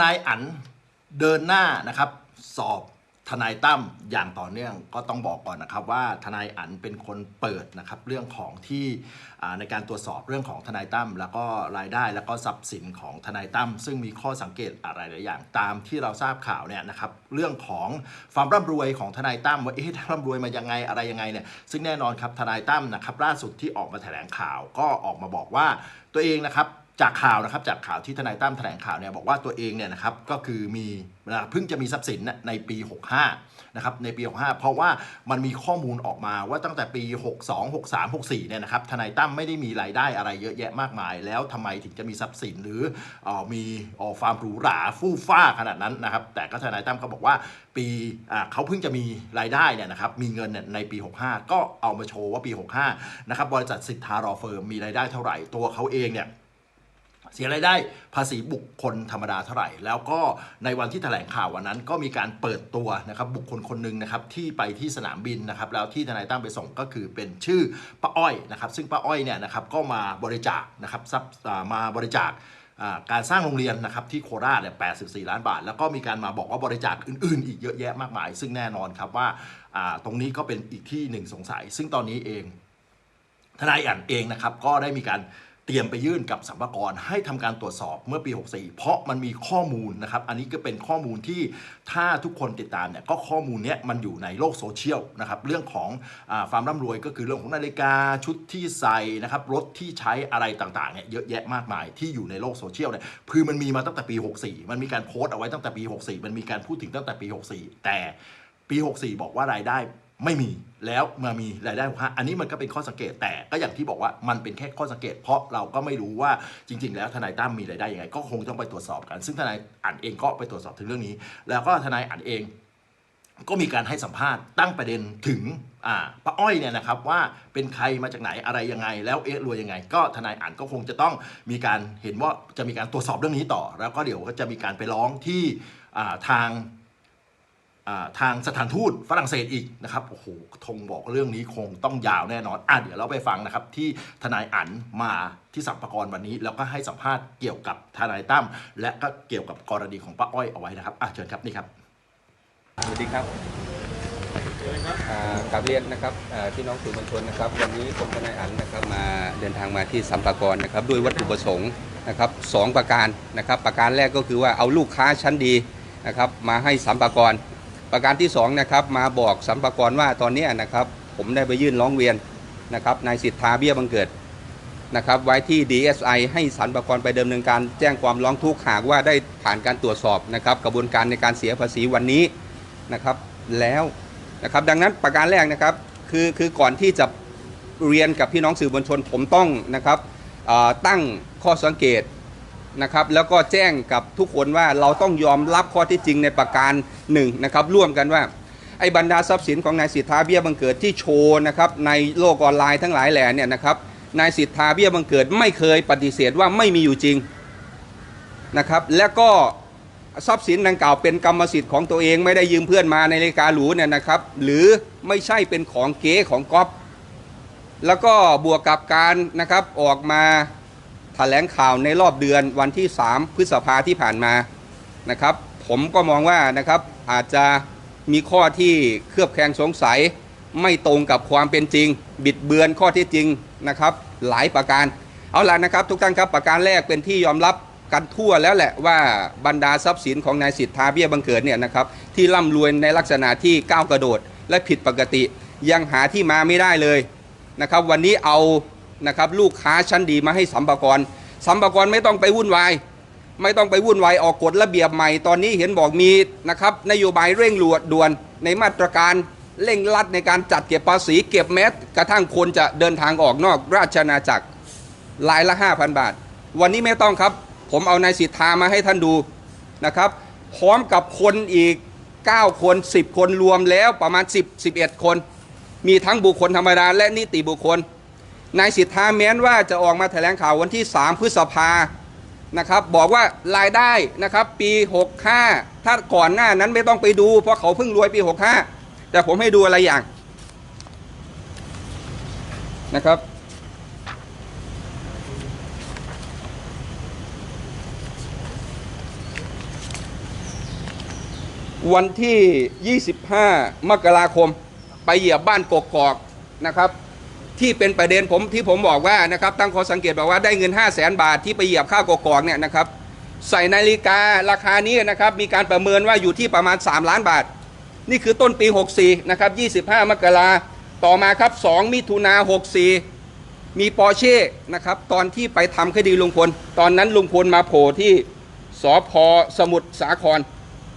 นายอันเดินหน้านะครับ สอบทนายตั้มอย่างต่อเนื่องก็ต้องบอกก่อนนะครับว่าทนายอันเป็นคนเปิดนะครับเรื่องของที่ในการตรวจสอบเรื่องของทนายตั้มแล้วก็รายได้แล้วก็ทรัพย์สินของทนายตั้มซึ่งมีข้อสังเกตอะไรหลายอย่างตามที่เราทราบข่าวเนี่ยนะครับเรื่องของความร่ำรวยของทนายตั้มว่าเอ๊ะร่ำรวยมายังไงอะไรยังไงเนี่ยซึ่งแน่นอนครับทนายตั้มนะครับล่าสุดที่ออกมาแถลงข่าวก็ออกมาบอกว่าตัวเองนะครับ จากข่าวนะครับจากข่าวที่ทนายตั้มแถลงข่าวเนี่ยบอกว่าตัวเองเนี่ยนะครับก็คือมีเพิ่งจะมีทรัพย์สินในปี 65นะครับในปี 65 เพราะว่ามันมีข้อมูลออกมาว่าตั้งแต่ปี 62 63 64เนี่ยนะครับทนายตั้มไม่ได้มีรายได้อะไรเยอะแยะมากมาย แล้วทำไมถึงจะมีทรัพย์สินหรือออมีเอ่อความหรูหราฟู่ฟ้าขนาดนั้นนะครับแต่ก็ทนายตั้มเขาบอกว่าปีเขาเพิ่งจะมีรายได้เนี่ยนะครับมีเงินนี่ยในปี 65 ก็เอามาโชว์ว่าปี 65นะครับบริษัทสิทธารอเฟิร์มมีรายได้เท่าไหร่ตัวเขาเองเนี่ย เสียรายได้ภาษีบุคคลธรรมดาเท่าไหร่ แล้วก็ในวันที่แถลงข่าววันนั้น ก็มีการเปิดตัวนะครับบุคคลคนหนึ่งนะครับที่ไปที่สนามบินนะครับแล้วที่ทนายตั้มไปส่งก็คือเป็นชื่อป้าอ้อยนะครับซึ่งป้าอ้อยเนี่ยนะครับก็มาบริจาคนะครับทรัพย์มาบริจาคการสร้างโรงเรียนนะครับที่โคราชเนี่ย84 ล้านบาท แล้วก็มีการมาบอกว่าบริจาคอื่นๆ อีกเยอะแยะมากมาย ซึ่งแน่นอนครับว่าตรงนี้ก็เป็นอีกที่หนึ่งสงสัย ซึ่งตอนนี้เองทนายอันเองนะครับก็ได้มีการ รียมไปยื่นกับสัมภากรให้ทำการตรวจสอบเมื่อปี 64 เพราะมันมีข้อมูลนะครับ อันนี้ก็เป็นข้อมูลที่ถ้าทุกคนติดตามเนี่ยก็ข้อมูลเนี้ยมันอยู่ในโลกโซเชียลนะครับเรื่องของอความร่ำรวยก็คือเรื่องของนาฬิกาชุดที่ใส่นะครับรถที่ใช้อะไรต่างๆเนี่ยเยอะแยะมากมายที่อยู่ในโลกโซเชียลเนี่ยคือมันมีมาตั้งแต่ปี 64 มันมีการโพสต์เอาไว้ตั้งแต่ปี 64 มันมีการพูดถึงตั้งแต่ปี 64 แต่ปี 64 บอกว่ารายได้ ไม่มีแล้วมามีรายได้65อันนี้มันก็เป็นข้อสังเกตแต่ก็อย่างที่บอกว่ามันเป็นแค่ข้อสังเกต เพราะเราก็ไม่รู้ว่าจริง ๆ แล้วทนายตั้มมีรายได้ยังไง ก็คงต้องไปตรวจสอบกัน ซึ่งทนายอ่านเองก็ไปตรวจสอบถึงเรื่องนี้ แล้วก็ทนายอ่านเองก็มีการให้สัมภาษณ์ตั้งประเด็นถึงอ่าป้าอ้อยเนี่ยนะครับว่าเป็นใครมาจากไหนอะไรยังไง แล้วเอ๊ะรวยยังไง ก็ทนายอ่านก็คงจะต้องมีการเห็นว่าจะมีการตรวจสอบเรื่องนี้ต่อ แล้วก็เดี๋ยวก็จะมีการไปร้องที่ทาง ทางสถานทูตฝรั่งเศสอีกนะครับโอ้โหทงบอกเรื่องนี้คงต้องยาวแน่นอนอะเดี๋ยวเราไปฟังนะครับที่ทนายอั๋นมาที่สัมภากรวันนี้ แล้วก็ให้สัมภาษณ์เกี่ยวกับทนายตั้มและก็เกี่ยวกับกรณีของป้าอ้อยเอาไว้นะครับอะเชิญครับนี่ครับสวัสดีครับกราบเรียนนะครับพี่น้องสื่อมวลชนนะครับ วันนี้ผมทนายอั๋นนะครับมาเดินทางมาที่สัมปากรนะครับด้วยวัตถุประสงค์นะครับสองประการนะครับ ประการแรกก็คือว่าเอาลูกค้าชั้นดีนะครับมาให้สัมปากร ประการที่สองนะครับมาบอกสัมปากรว่าตอนนี้นะครับผมได้ไปยื่นร้องเรียนนะครับนายสิทธาเบี้ยบังเกิดนะครับไว้ที่ DSI ให้สรรพากรไปดำเนินการแจ้งความร้องทุกข์หากว่าได้ผ่านการตรวจสอบนะครับกระบวนการในการเสียภาษีวันนี้นะครับแล้วนะครับดังนั้นประการแรกนะครับคือคือก่อนที่จะเรียนกับพี่น้องสื่อมวลชนผมต้องนะครับตั้งข้อสังเกต นะครับแล้วก็แจ้งกับทุกคนว่าเราต้องยอมรับข้อที่จริงในประการหนึ่งนะครับร่วมกันว่าไอ้บรรดาทรัพย์สินของนายสิทธาเบี้ยบังเกิดที่โชว์นะครับในโลกออนไลน์ทั้งหลายแหล่เนี่ยนะครับนายสิทธาเบี้ยบังเกิดไม่เคยปฏิเสธว่าไม่มีอยู่จริงนะครับและก็ทรัพย์สินดังกล่าวเป็นกรรมสิทธิ์ของตัวเองไม่ได้ยืมเพื่อนมาในนาฬิการหรูเนี่ยนะครับหรือไม่ใช่เป็นของเก๊ของก๊อฟแล้วก็บวกกับการนะครับออกมา แถลงข่าวในรอบเดือนวันที่ 3 พฤษภาที่ผ่านมานะครับ ผมก็มองว่านะครับอาจจะมีข้อที่เคลือบแคลงสงสัย ไม่ตรงกับความเป็นจริง บิดเบือนข้อที่จริงนะครับ หลายประการ เอาล่ะนะครับทุกท่านครับประการแรกเป็นที่ยอมรับกันทั่วแล้วแหละว่าบรรดาทรัพย์สินของนายสิทธาเบี้ยบังเกิดเนี่ยนะครับที่ร่ำรวยในลักษณะที่ก้าวกระโดด และผิดปกติ ยังหาที่มาไม่ได้เลยนะครับ วันนี้เอา นะครับลูกค้าชั้นดีมาให้สัมภากรสัมภากรไม่ต้องไปวุ่นวาย ไม่ต้องไปวุ่นวายออกกฎระเบียบใหม่ตอนนี้เห็นบอกมีนะครับนโยบายเร่งรวดด่วนในมาตรการเร่งรัดในการจัดเก็บภาษีเก็บแม้กระทั่งคนจะเดินทางออกนอกราชอาณาจักรรายละ 5,000 บาท วันนี้ไม่ต้องครับ ผมเอานายสิทธามาให้ท่านดูนะครับ พร้อมกับคนอีก 9 คน 10 คนรวมแล้วประมาณ 10 11 คน มีทั้งบุคคลธรรมดาและนิติบุคคล นายสิทธาแม้นว่าจะออกมาแถลงข่าววันที่ 3 พฤษภานะครับบอกว่ารายได้นะครับปี 65 ถ้าก่อนหน้านั้นไม่ต้องไปดู เพราะเขาเพิ่งรวยปี 65 แต่ผมให้ดูอะไรอย่างนะครับวันที่ 25 มกราคม ไปเหยียบบ้านกกอกนะครับ ที่เป็นประเด็นผมที่ผมบอกว่านะครับตั้งข้อสังเกตบอกว่าได้เงิน 5 0 0แสนบาทที่ไปเหยียบข้าวกกอกเนี่ยนะครับใส่นาฬิการาคานี้นะครับมีการประเมินว่าอยู่ที่ประมาณ 3 ล้านบาท นี่คือต้นปี 64นะครับ25 มกราต่อมาครับ 2 มิถุนา64 มีปอร์เช่นะครับตอนที่ไปทำคดีลุงพล ตอนนั้นลุงพลมาโผล่ที่สพสมุทรสาคร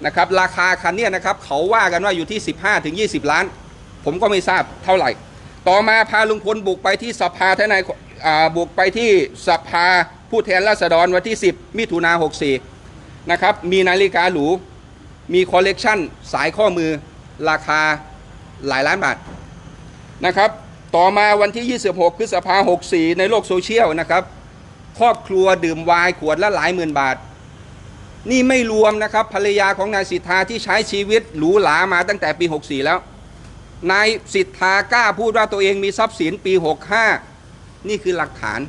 นะครับราคาคันนี้นะครับเขาว่ากันว่าอยู่ที่ 15ถึง20 ล้าน ผมก็ไม่ทราบเท่าไหร่ ต่อมาพาลุงพลบุกไปที่สภาทนายบุกไปที่สภาผู้แทนราษฎรวันที่ 10 มิถุนา64 นะครับ มีนาฬิกาหรู มีคอลเลกชันสายข้อมือราคาหลายล้านบาทนะครับ ต่อมาวันที่ 26 พฤษภา64 ในโลกโซเชียลนะครับ ครอบครัวดื่มวน์ขวดละหลายหมื่นบาท นี่ไม่รวมนะครับภรรยาของนายสิทธาที่ใช้ชีวิตหรูหรามาตั้งแต่ปี 64 แล้ว นายสิทธากล้าพูดว่าตัวเองมีทรัพย์สินปี 65 นี่คือหลักฐาน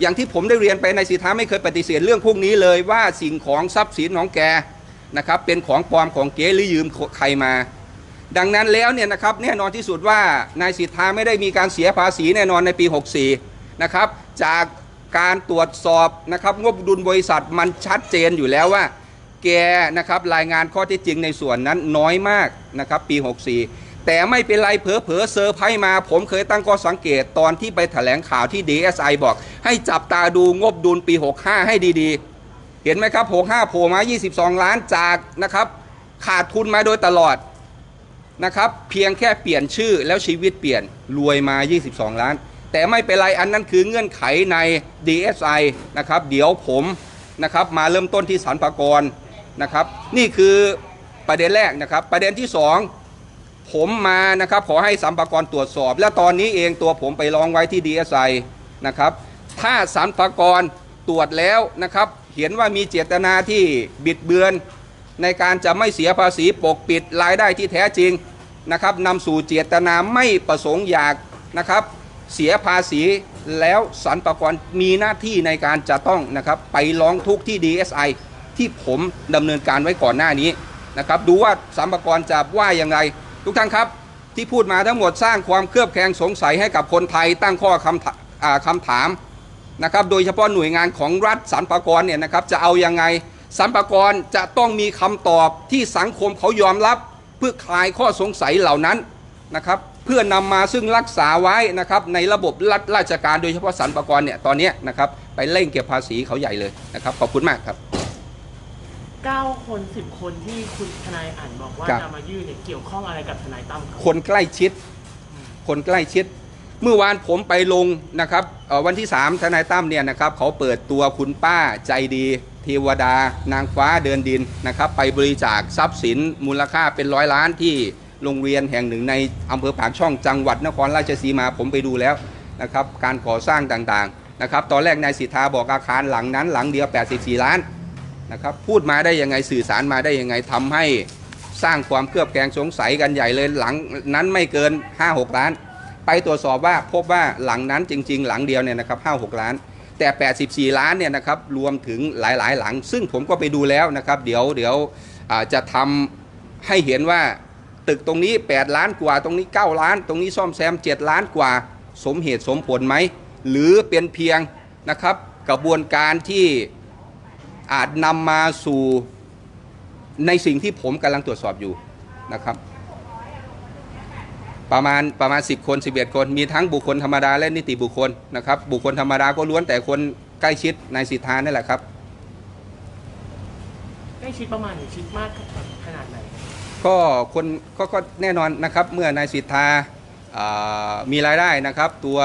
อย่างที่ผมได้เรียนไปนายสิทธาไม่เคยปฏิเสธเรื่องพวกนี้เลยว่าสิ่งของทรัพย์สินของแกนะครับเป็นของปลอมของเก๋หรือยืมใครมา ดังนั้นแล้วเนี่ยนะครับแน่นอนที่สุดว่านายสิทธาไม่ได้มีการเสียภาษีแน่นอนในปี 64 นะครับจากการตรวจสอบนะครับงบดุลบริษัทมันชัดเจนอยู่แล้วว่า แกนะครับรายงานข้อท็จจริงในส่วนนั้นน้อยมากนะครับปี 64 แต่ไม่เป็นไรเผลอเผลอเซอร์ไพรส์มา ผมเคยตั้งข้อสังเกตตอนที่ไปแถลงข่าวที่ DSI บอก ให้จับตาดูงบดุลปี 65 ให้ดีๆ เห็นไหมครับ 65โผล่มา 22 ล้านจากนะครับ ขาดทุนมาโดยตลอดนะครับ เพียงแค่เปลี่ยนชื่อแล้วชีวิตเปลี่ยนรวยมา 22 ล้าน แต่ไม่เป็นไรอันนั้นคือเงื่อนไขใน DSI นะครับ เดี๋ยวผมนะครับมาเริ่มต้นที่สรรพากรนะครับ นี่คือประเด็นแรกนะครับ ประเด็นที่ 2 ผมมานะครับขอให้สัมภากรตรวจสอบ และตอนนี้เองตัวผมไปร้องไว้ที่ DSI นะครับถ้าสัมภากรตรวจแล้วนะครับ เห็นว่ามีเจตนาที่บิดเบือน ในการจะไม่เสียภาษีปกปิดรายได้ที่แท้จริงนะครับนำสู่เจตนาไม่ประสงค์อยากนะครับเสียภาษีแล้วสรรพากรมีหน้าที่ในการจะต้องนะครับไปร้องทุกข์ที่ DSI ที่ผมดำเนินการไว้ก่อนหน้านี้นะครับดูว่าสรรพากรจะว่าอย่างไร ทุกท่านครับที่พูดมาทั้งหมดสร้างความเครือบแคลงสงสัยให้กับคนไทยตั้งข้อคำถาอ่าคำถามนะครับโดยเฉพาะหน่วยงานของรัฐสรรพากรเนี่ยนะครับจะเอายังไงสรรพากรจะต้องมีคำตอบที่สังคมเขายอมรับ เพื่อคลายข้อสงสัยเหล่านั้นนะครับเพื่อนำมาซึ่งรักษาไว้นะครับในระบบรัฐราชการโดยเฉพาะสรรพากรเนี่ยตอนนี้นะครับไปเร่งเก็บภาษีเขาใหญ่เลยนะครับขอบคุณมากครับ 9 คน 10 คนที่คุณทนายอ่านบอกว่าครับ จะมายื่นเนี่ยเกี่ยวข้องอะไรกับทนายตั้มครับ คนใกล้ชิด คนใกล้ชิด เมื่อวานผมไปลงนะครับเอ่อวันที่ 3 ทนายตั้มเนี่ยนะครับเขาเปิดตัวคุณป้าใจดีเทวดา นางฟ้าเดินดินนะครับ ไปบริจาคทรัพย์สินมูลค่าเป็นร้อยล้านที่โรงเรียนแห่งหนึ่งในอำเภอปากช่องจังหวัดนครราชสีมาผมไปดูแล้วนะครับ การก่อสร้างต่างๆนะครับ ตอนแรกนายสิทธาบอกอาคารหลังนั้นหลังเดียว 84 ล้าน นะครับพูดมาได้ยังไงสื่อสารมาได้ยังไงทำให้สร้างความเครือบแคลงสงสัยกันใหญ่เลยหลังนั้นไม่เกิน 5-6 ล้าน ไปตรวจสอบว่าพบว่าหลังนั้นจริง ๆ หลังเดียวเนี่ยนะครับ5-6ล้าน แต่ 84 ล้านเนี่ยนะครับรวมถึงหลายๆ หลัง ซึ่งผมก็ไปดูแล้วนะครับ เดี๋ยวเดี๋ยวจะทำให้เห็นว่าตึกตรงนี้ 8 ล้านกว่า ตรงนี้ 9 ล้าน ตรงนี้ซ่อมแซม 7 ล้านกว่า สมเหตุสมผลไหมหรือเป็นเพียงนะครับกระบวนการที่ อาจนำมาสู่ในสิ่งที่ผมกำลังตรวจสอบอยู่นะครับ ประมาณประมาณ 10 คน 11 คน มีทั้งบุคคลธรรมดาและนิติบุคคลนะครับ บุคคลธรรมดาก็ล้วนแต่คนใกล้ชิดนายสิทธานี่แหละครับ ใกล้ชิดประมาณไหนชิดมากขนาดไหนก็คนก็ก็แน่นอนนะครับ เมื่อนายสิทธาอ่ามีรายได้นะครับ ตัว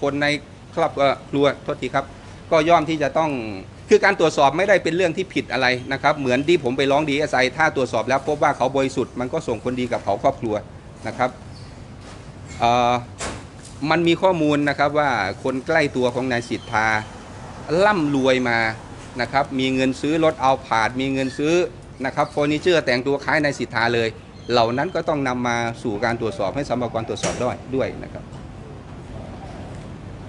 คนในครอบครัวโทษทีครับ ก็ย่อมที่จะต้อง คือการตรวจสอบไม่ได้เป็นเรื่องที่ผิดอะไรนะครับ เหมือนที่ผมไปร้องดีเอสไอถ้าตรวจสอบแล้วพบว่าเขาบริสุทธิ์มันก็ส่งคนดีกับเขาครอบครัวนะครับมันมีข้อมูลนะครับว่าคนใกล้ตัวของนายสิทธาร่ำรวยมานะครับ มีเงินซื้อรถเอาผาด มีเงินซื้อนะครับเฟอร์นิเจอร์แต่งตัวคล้ายนายสิทธาเลย เหล่านั้นก็ต้องนำมาสู่การตรวจสอบให้สัมภารตรวจสอบด้วยด้วยนะครับ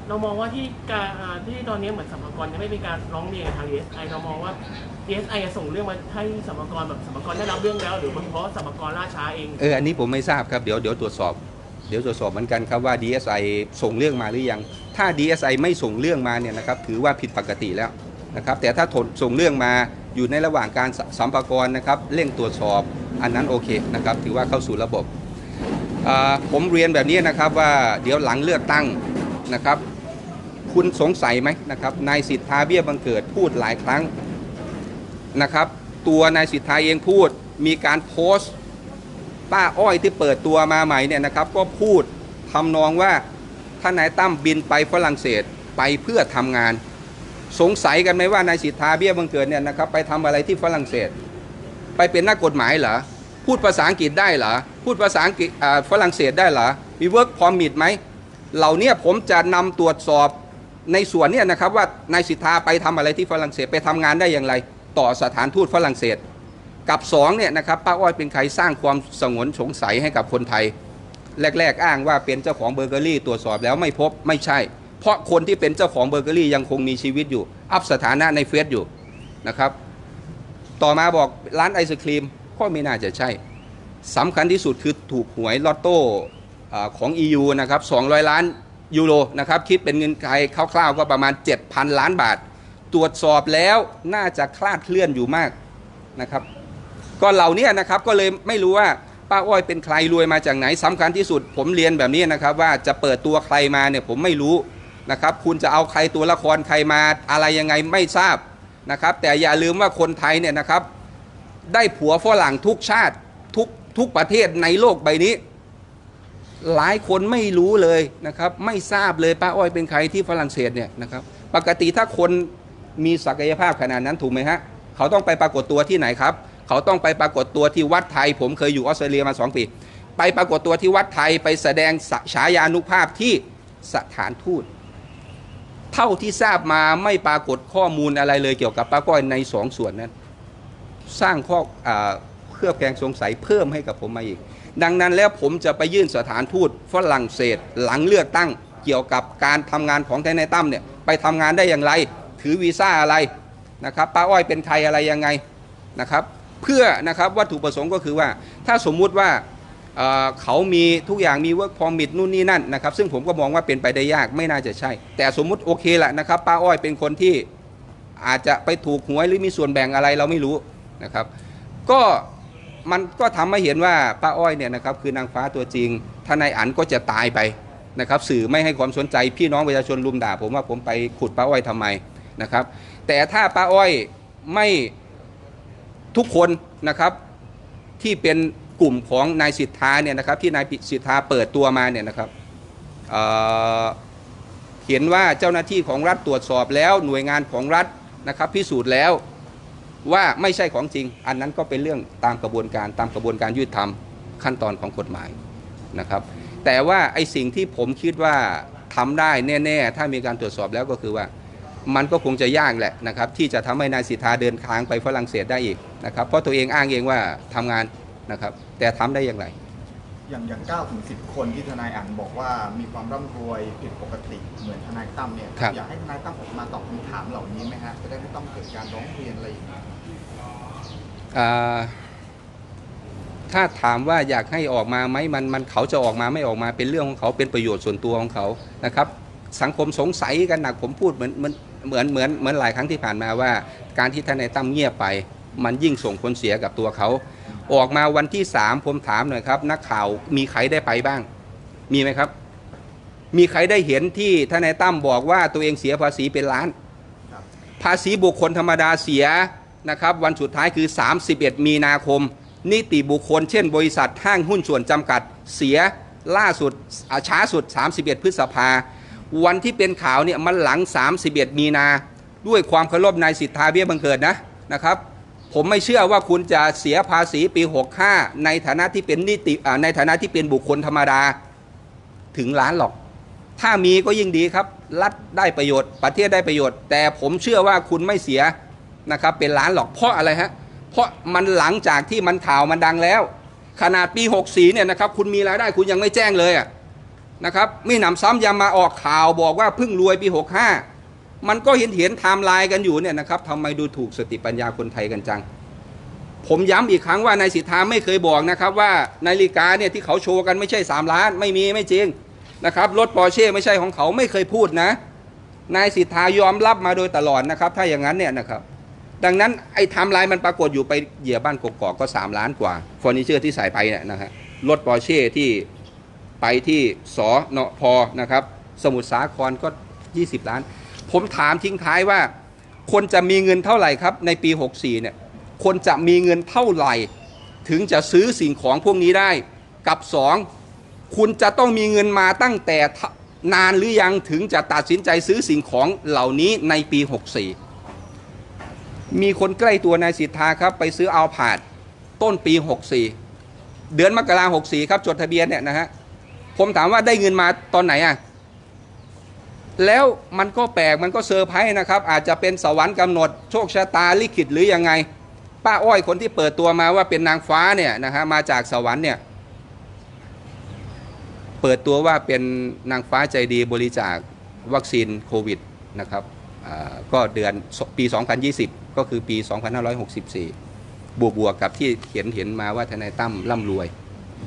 เรามองว่าที่การอ่าที่ตอนนี้เหมือนสัมภากรยังไม่มีการร้องเรียนกับทางเอสไอเรามองว่า DSI ส่งเรื่องมาให้สมกรแบบสมกรได้รับเรื่องแล้ว หรือเป็นเพราะสมกรล่าช้าเอง เอออันนี้ผมไม่ทราบครับเดี๋ยวเดี๋ยวตรวจสอบเดี๋ยวตรวจสอบเหมือนกันครับว่า DSI ส่งเรื่องมาหรือยัง ถ้า DSI ไม่ส่งเรื่องมาเนี่ยนะครับถือว่าผิดปกติแล้วนะครับแต่ถ้าส่งเรื่องมาอยู่ในระหว่างการสัมปากรนะครับเร่งตรวจสอบอันนั้นโอเคนะครับถือว่าเข้าสู่ระบบผมเรียนแบบนี้นะครับว่าเดี๋ยวหลังเลือกตั้งนะครับ คุณสงสัยไหมนะครับนายสิทธาเบี้ยบังเกิดพูดหลายครั้งนะครับ ตัวนายสิทธาเองพูดมีการโพสต์ป้าอ้อยที่เปิดตัวมาใหม่เนี่ยนะครับ ก็พูดทำนองว่าท่านนายตั้มบินไปฝรั่งเศสไปเพื่อทำงาน สงสัยกันไหมว่านายสิทธาเบี้ยบังเกิดเนี่ยนะครับไปทำอะไรที่ฝรั่งเศส ไปเป็นนักกฎหมายเหรอพูดภาษาอังกฤษได้เหรอพูดภาษาอังกฤษฝรั่งเศสได้เหรอมี work permit ไหมเหล่านี้ผมจะนำตรวจสอบ ในส่วนเนี่ยนะครับว่านายสิทธาไปทำอะไรที่ฝรั่งเศสไปทำงานได้อย่างไร ต่อสถานทูตฝรั่งเศส กับสองเนี่ยนะครับป้าอ้อยเป็นใครสร้างความสงวนสงสัยให้กับคนไทย แรก ๆ อ้างว่าเป็นเจ้าของเบเกอรี่ ตรวจสอบแล้วไม่พบไม่ใช่ เพราะคนที่เป็นเจ้าของเบเกอรี่ยังคงมีชีวิตอยู่ อัพสถานะในเฟซอยู่นะครับต่อมาบอกร้านไอศครีมก็ไม่น่าจะใช่สำคัญที่สุดคือถูกหวยลอตโต้อ่าของ EU นะครับ200 ล้าน ยูโรนะครับคิดเป็นเงินไทยคร่าวๆก็ประมาณ 7,000 ล้านบาท ตรวจสอบแล้วน่าจะคลาดเคลื่อนอยู่มากนะครับ ก็เหล่านี้นะครับก็เลยไม่รู้ว่าป้าอ้อยเป็นใครรวยมาจากไหนสำคัญที่สุด ผมเรียนแบบนี้นะครับ ว่าจะเปิดตัวใครมาเนี่ยผมไม่รู้นะครับ คุณจะเอาใครตัวละครใครมาอะไรยังไงไม่ทราบนะครับ แต่อย่าลืมว่าคนไทยเนี่ยนะครับ ได้ผัวฝรั่งทุกชาติทุกทุกประเทศในโลกใบนี้ หลายคนไม่รู้เลยนะครับไม่ทราบเลยป้าอ้อยเป็นใครที่ฝรั่งเศสเนี่ยนะครับปกติถ้าคนมีศักยภาพขนาดนั้นถูกไหมฮะเขาต้องไปปรากฏตัวที่ไหนครับ เขาต้องไปปรากฏตัวที่วัดไทย ผมเคยอยู่ออสเตรเลียมาสองปี ไปปรากฏตัวที่วัดไทยไปแสดงฉายานุภาพที่สถานทูตเท่าที่ทราบมาไม่ปรากฏข้อมูลอะไรเลยเกี่ยวกับป้าก้อยในสองส่วนนั้น สร้างข้ออเครือบแคลงสงสัยเพิ่มให้กับผมมาอีก ดังนั้นแล้วผมจะไปยื่นสถานทูตฝรั่งเศสหลังเลือกตั้งเกี่ยวกับการทำงานของทนายตั้มเนี่ยไปทำงานได้อย่างไร ถือวีซ่าอะไรนะครับป้าอ้อยเป็นใครอะไรยังไงนะครับ เพื่อนะครับวัตถุประสงค์ก็คือว่า ถ้าสมมุติว่าเเขามีทุกอย่างมี work permit นู่นนี่นั่นนะครับ ซึ่งผมก็มองว่าเป็นไปได้ยากไม่น่าจะใช่ แต่สมมุติโอเคแหละนะครับ ป้าอ้อยเป็นคนที่อาจจะไปถูกหวยหรือมีส่วนแบ่งอะไรเราไม่รู้นะครับ ก็ มันก็ทำให้เห็นว่าป้าอ้อยเนี่ยนะครับคือนางฟ้าตัวจริงทนายอันก็จะตายไปนะครับสื่อไม่ให้ความสนใจพี่น้องประชาชนรุมด่า ผมว่าผมไปขุดป้าอ้อยทำไมนะครับ แต่ถ้าป้าอ้อยไม่ทุกคนนะครับที่เป็นกลุ่มของนายสิทธาเนี่ยนะครับที่นายสิทธาเปิดตัวมาเนี่ยนะครับเเห็นว่าเจ้าหน้าที่ของรัฐตรวจสอบแล้วหน่วยงานของรัฐนะครับพิสูจน์แล้ว ว่าไม่ใช่ของจริง อันนั้นก็เป็นเรื่องตามกระบวนการตามกระบวนการยุติธรรมขั้นตอนของกฎหมายนะครับ แต่ว่าไอ้สิ่งที่ผมคิดว่าทำได้แน่ๆ ถ้ามีการตรวจสอบแล้วก็คือว่า มันก็คงจะยากแหละนะครับที่จะทำให้นายสิทธาเดินทางไปฝรั่งเศสได้อีกนะครับเพราะตัวเองอ้างเองว่าทำงานนะครับแต่ทำได้อย่างไร อย่างอย่าง9ถึง10 คนที่ทนายอันบอกว่ามีความร่ำรวยผิดปกติเหมือนทนายตั้มเนี่ยครับ อยากให้ทนายตั้มออกมาตอบคำถามเหล่านี้ไหมฮะจะได้ไม่ต้องเกิดการร้องเรียนอะไรอย่างเงี้ยอ่าถ้าถามว่าอยากให้ออกมาไหมมันมันเขาจะออกมาไม่ออกมาเป็นเรื่องของเขาเป็นประโยชน์ส่วนตัวของเขานะครับ สังคมสงสัยกันหนักผมพูดเหมือนเหมือนเหมือนเหมือนเหมือนหลายครั้งที่ผ่านมาว่า การที่ทนายตั้มเงียบไป มันยิ่งส่งผลเสียกับตัวเขา ออกมาวันที่สามผมถามหน่อยครับนักข่าวมีใครได้ไปบ้าง มีไหมครับ มีใครได้เห็นที่ทนายตั้มบอกว่าตัวเองเสียภาษีเป็นล้านครับภาษีบุคคลธรรมดาเสียนะครับ วันสุดท้ายคือ 31 มีนาคม นิติบุคคลเช่น บริษัทห้างหุ้นส่วนจำกัดเสียล่าสุดอ่าช้าสุด 31 พฤษภา วันที่เป็นข่าวเนี่ยมันหลัง 31 มีนา ด้วยความเคารพนายสิทธาเบี้ยบังเกิดนะนะครับ ผมไม่เชื่อว่าคุณจะเสียภาษีปี 65 ในฐานะที่เป็นนิติในฐานะที่เป็นบุคคลธรรมดา ถึงล้านหรอก ถ้ามีก็ยิ่งดีครับ รัฐได้ประโยชน์ ประเทศได้ประโยชน์ แต่ผมเชื่อว่าคุณไม่เสียนะครับเป็นล้านหรอก เพราะอะไรฮะ เพราะมันหลังจากที่มันข่าวมันดังแล้ว ขนาดปี 64 เนี่ยนะครับ คุณมีรายได้คุณยังไม่แจ้งเลยนะครับ ไม่หนำซ้ำยังมาออกข่าวบอกว่าเพิ่งรวยปี 65 มันก็เห็นเห็นไทม์ไลน์กันอยู่เนี่ยนะครับทำไมดูถูกสติปัญญาคนไทยกันจัง ผมย้ำอีกครั้งว่านายสิทธาไม่เคยบอกนะครับว่านาฬิกาเนี่ยที่เขาโชว์กันไม่ใช่ 3 ล้าน ไม่มีไม่จริงนะครับรถปอร์เช่ไม่ใช่ของเขาไม่เคยพูดนะ นายสิทธายอมรับมาโดยตลอดนะครับ ถ้าอย่างนั้นเนี่ยนะครับ ดังนั้นไอ้ไทม์ไลน์มันปรากฏอยู่ไปเหยียบบ้านกกอกก็ 3 ล้านกว่าเฟอร์นิเจอร์ที่ใส่ไปเนี่ยนะฮะรถปอร์เช่ที่ไปที่สอนอพอนะครับ สมุทรสาครก็ 20 ล้าน ผมถามทิ้งท้ายว่า คนจะมีเงินเท่าไหร่ครับ ในปี 64 เนี่ย คนจะมีเงินเท่าไหร่ ถึงจะซื้อสิ่งของพวกนี้ได้ กับ 2 คุณจะต้องมีเงินมาตั้งแต่นานหรือยังถึงจะตัดสินใจซื้อสิ่งของเหล่านี้ในปี 64 มีคนใกล้ตัวนายสิทธาครับ ไปซื้อเอาผาดต้นปี 64 เดือนมกราคม64 ครับจดทะเบียนเนี่ยนะฮะผมถามว่าได้เงินมาตอนไหนอะ แล้วมันก็แปลกมันก็เซอร์ไพรส์นะครับ อาจจะเป็นสวรรค์กำหนดโชคชะตาลิขิตหรือยังไง ป้าอ้อยคนที่เปิดตัวมาว่าเป็นนางฟ้าเนี่ยนะฮะมาจากสวรรค์เนี่ยเปิดตัวว่าเป็นนางฟ้าใจดีบริจาควัคซีนโควิดนะครับก็เดือนปี 2020 ก็คือปี 2564 บวกบวกกับที่เห็นเห็นมาว่าทนายตั้มร่ำรวย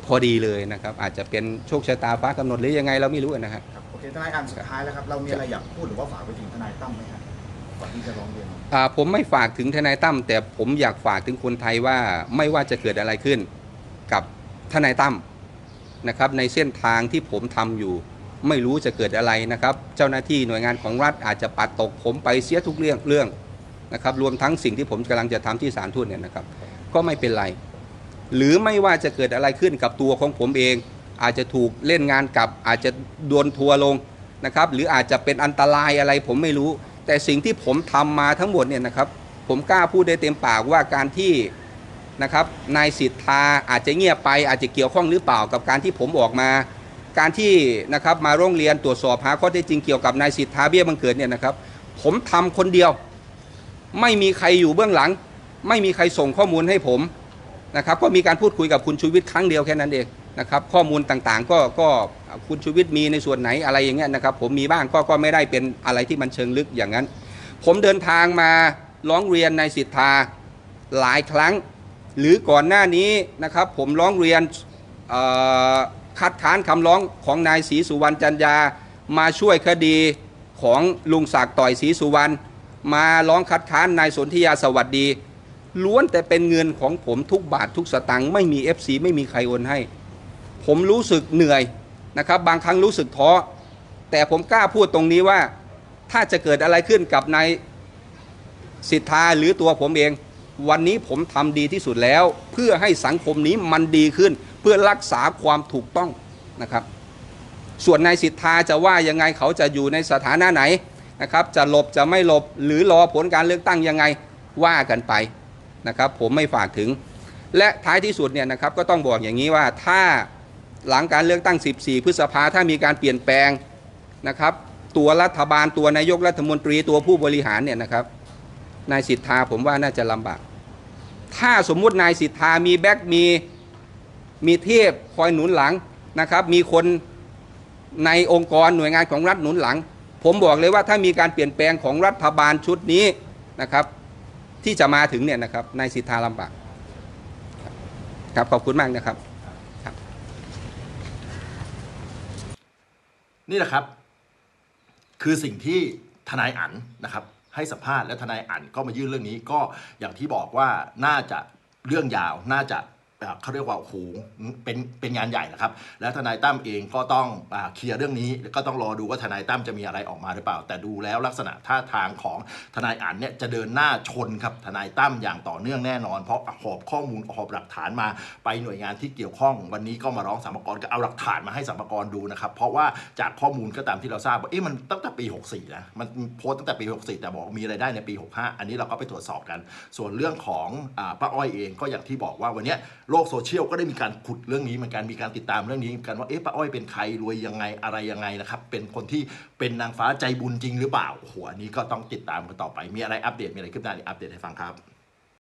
พอดีเลยนะครับ อาจจะเป็นโชคชะตาฟ้ากำหนดหรือยังไงเราไม่รู้นะครับ คทนายอันสุดท้ายแล้วครับ เรามีอะไรอยากพูดหรือว่าฝากไปถึงทนายตั้มไหมครับก่อนที่จะร้องเรียนอ่าผมไม่ฝากถึงทนายตั้มแต่ผมอยากฝากถึงคนไทยว่าไม่ว่าจะเกิดอะไรขึ้นกับทนายตั้มนะครับ ในเส้นทางที่ผมทำอยู่ ไม่รู้จะเกิดอะไรนะครับ เจ้าหน้าที่หน่วยงานของรัฐอาจจะปัดตกผมไปเสียทุกเรื่องเรื่องนะครับรวมทั้งสิ่งที่ผมกำลังจะทำที่ศาลทูตเนี่ยนะครับ ก็ไม่เป็นไร หรือไม่ว่าจะเกิดอะไรขึ้นกับตัวของผมเอง อาจจะถูกเล่นงานกลับ อาจจะโดนทัวร์ลงนะครับ หรืออาจจะเป็นอันตรายอะไรผมไม่รู้ แต่สิ่งที่ผมทำมาทั้งหมดเนี่ยนะครับ ผมกล้าพูดได้เต็มปากว่าการที่นะครับนายสิทธาอาจจะเงียบไปอาจจะเกี่ยวข้องหรือเปล่ากับการที่ผมออกมา การที่นะครับมาโรงเรียนตรวจสอบหาข้อเท็จจริงเกี่ยวกับนายสิทธาเบี้ยบังเกิดเนี่ยนะครับ ผมทำคนเดียว ไม่มีใครอยู่เบื้องหลัง ไม่มีใครส่งข้อมูลให้ผมนะครับก็มีการพูดคุยกับคุณชูวิทย์ครั้งเดียวแค่นั้นเอง นะครับข้อมูลต่างๆ ก็ก็คุณชูวิทย์มีในส่วนไหนอะไรอย่างเงี้ยนะครับผมมีบ้างก็ก็ไม่ได้เป็นอะไรที่มันเชิงลึกอย่างนั้น ผมเดินทางมาร้องเรียนในสิทธาหลายครั้ง หรือก่อนหน้านี้นะครับผมร้องเรียนคัดค้านคำร้องของนายศรีสุวรรณจันยามาช่วยคดีของลุงศักดิ์ต่อยศรีสุวรรณมาร้องคัดค้านนายสนธิยาสวัสดี ล้วนแต่เป็นเงินของผมทุกบาททุกสตังค์ไม่มี FC ไม่มีใครโอนให้ ผมรู้สึกเหนื่อยนะครับ บางครั้งรู้สึกท้อแต่ผมกล้าพูดตรงนี้ว่า ถ้าจะเกิดอะไรขึ้นกับนายสิทธาหรือตัวผมเอง วันนี้ผมทำดีที่สุดแล้ว เพื่อให้สังคมนี้มันดีขึ้น เพื่อรักษาความถูกต้องนะครับ ส่วนนายสิทธาจะว่ายังไงเขาจะอยู่ในสถานะไหนนะครับ จะหลบจะไม่หลบหรือรอผลการเลือกตั้งยังไงว่ากันไปนะครับ ผมไม่ฝากถึง และท้ายที่สุดเนี่ยนะครับก็ต้องบอกอย่างนี้ว่าถ้า หลังการเลือกตั้ง 14 พฤษภาถ้ามีการเปลี่ยนแปลงนะครับ ตัวรัฐบาลตัวนายกรัฐมนตรีตัวผู้บริหารเนี่ยนะครับนายสิทธาผมว่าน่าจะลำบาก ถ้าสมมุตินายสิทธามีแบ็กมีมีเทพคอยหนุนหลังนะครับ มีคนในองค์กรหน่วยงานของรัฐหนุนหลัง ผมบอกเลยว่าถ้ามีการเปลี่ยนแปลงของรัฐบาลชุดนี้นะครับ ที่จะมาถึงเนี่ยนะครับนายสิทธาลำบากครับครับขอบคุณมากนะครับ นี่แหละครับ คือสิ่งที่ทนายอั๋นนะครับให้สัมภาษณ์และทนายอั๋นก็มายื่นเรื่องนี้ก็อย่างที่บอกว่าน่าจะเรื่องยาวน่าจะ เขาเรียกว่าโอ้โหเป็นเป็นงานใหญ่นะครับ และทนายตั้มเองก็ต้องอเคลียร์เรื่องนี้ก็ต้องรอดูว่าทนายตั้มจะมีอะไรออกมาหรือเปล่า แต่ดูแล้วลักษณะท่าทางของทนายอั๋นเนี่ยจะเดินหน้าชนครับทนายตั้มอย่างต่อเนื่องแน่นอน เพราะหอบข้อมูลหอบหลักฐานมาไปหน่วยงานที่เกี่ยวข้อง วันนี้ก็มาร้องสรรพากรก็เอาหลักฐานมาให้สรรพากรดูนะครับเพราะว่าจากข้อมูลก็ตามที่เราทราบว่าเอ๊ะมันตั้งแต่ปี 64นะมันโพสต์ตั้งแต่ปี 64 แต่บอกมีรายได้ในปี 65 อันนี้เราก็ไปตรวจสอบกัน ส่วนเรื่องของอป้าอ้อยเองก็อย่างที่บอกว่าวันนี้โลกโซเชียลก็ได้มีการขุดเรื่องนี้เหมือนกันมีการติดตามเรื่องนี้เหมือนกันว่าเอ๊ะป้าอ้อยเป็นใครรวยยังไงอะไรยังไงนะครับเป็นคนที่เป็นนางฟ้าใจบุญจริงหรือเปล่าโอ้โหอันนี้ก็ต้องติดตามกันต่อไปมีอะไรอัปเดตมีอะไรขึ้นหน้าอัปเดตให้ฟังครับ